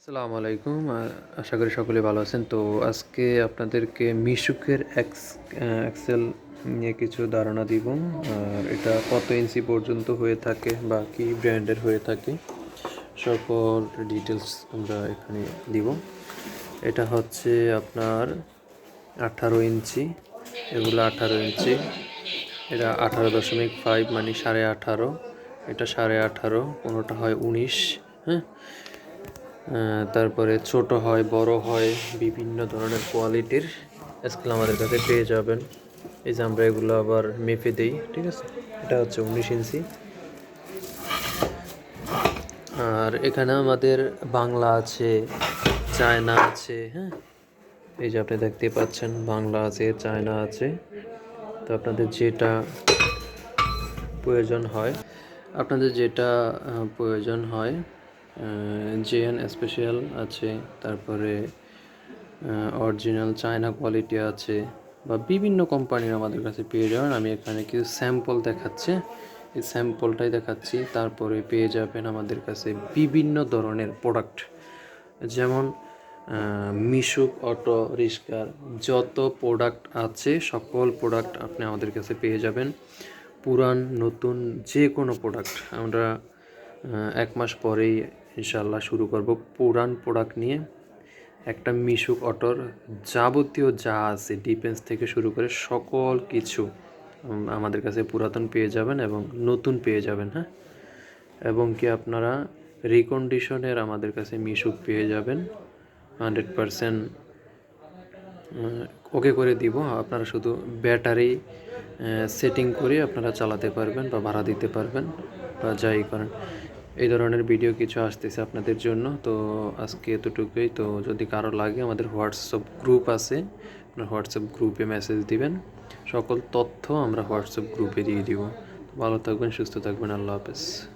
আসসালামু আলাইকুম। আশা করি সকলে ভালো আছেন। তো আজকে আপনাদেরকে মিশুকের এক্স এক্সেল নিয়ে কিছু ধারণা দিব। আর এটা কত ইঞ্চি পর্যন্ত হয়ে থাকে বা কি ব্র্যান্ডের হয়ে থাকে সকল ডিটেলস আমরা এখানে দিব। এটা হচ্ছে আপনার আঠারো ইঞ্চি। এগুলো আঠারো ইঞ্চি। এটা আঠারো দশমিক ফাইভ মানে সাড়ে আঠারো। এটা সাড়ে আঠারো, কোনোটা হয় উনিশ হ্যাঁ? তারপরে ছোট হয়, বড় হয়, বিভিন্ন ধরনের কোয়ালিটির স্কেল আমাদের কাছে পেয়ে যাবেন। এই যে আমরা এগুলো আবার মেপে দিই, ঠিক আছে? এটা হচ্ছে উনিশ ইঞ্চি। আর এখানে আমাদের বাংলা আছে, চায়না আছে হ্যাঁ? এই যে আপনি দেখতে পাচ্ছেন, বাংলা আছে, চায়না আছে। তো আপনাদের যেটা প্রয়োজন হয়, আপনাদের যেটা প্রয়োজন হয় জেএন স্পেশাল আছে, তারপরে অরিজিনাল চায়না কোয়ালিটি আছে, বা বিভিন্ন কোম্পানির আমাদের কাছে পেয়ে যাবেন। আমি এখানে কিছু স্যাম্পল দেখাচ্ছি। এই স্যাম্পলটাই দেখাচ্ছি। তারপরে পেয়ে যাবেন আমাদের কাছে বিভিন্ন ধরনের প্রোডাক্ট। যেমন মিশুক অটো রিস্কার যত প্রোডাক্ট আছে, সকল প্রোডাক্ট আপনি আমাদের কাছে পেয়ে যাবেন। পুরান, নতুন যে কোনো প্রোডাক্ট। আমরা এক মাস পরেই ইনশাল্লাহ শুরু করব পুরান প্রোডাক্ট নিয়ে। একটা মিশুক অটোর যাবতীয় যা আছে ডিফেন্স থেকে শুরু করে সকল কিছু আমাদের কাছে পুরাতন পেয়ে যাবেন এবং নতুন পেয়ে যাবেন হ্যাঁ? এবং কি আপনারা রিকন্ডিশনের আমাদের কাছে মিশুক পেয়ে যাবেন। হান্ড্রেড পারসেন্ট ওকে করে দিব। আপনারা শুধু ব্যাটারি সেটিং করে আপনারা চালাতে পারবেন বা ভাড়া দিতে পারবেন বা যাই করেন। এই ধরনের ভিডিও কিছু আসতেছে আপনাদের জন্য। তো আজকে এতটুকুই। তো যদি কারও লাগে আমাদের হোয়াটসঅ্যাপ গ্রুপ আছে, আপনার হোয়াটসঅ্যাপ গ্রুপে মেসেজ দিবেন। সকল তথ্য আমরা হোয়াটসঅ্যাপ গ্রুপে দিয়ে দিব। ভালো থাকবেন, সুস্থ থাকবেন। আল্লাহ হাফেজ।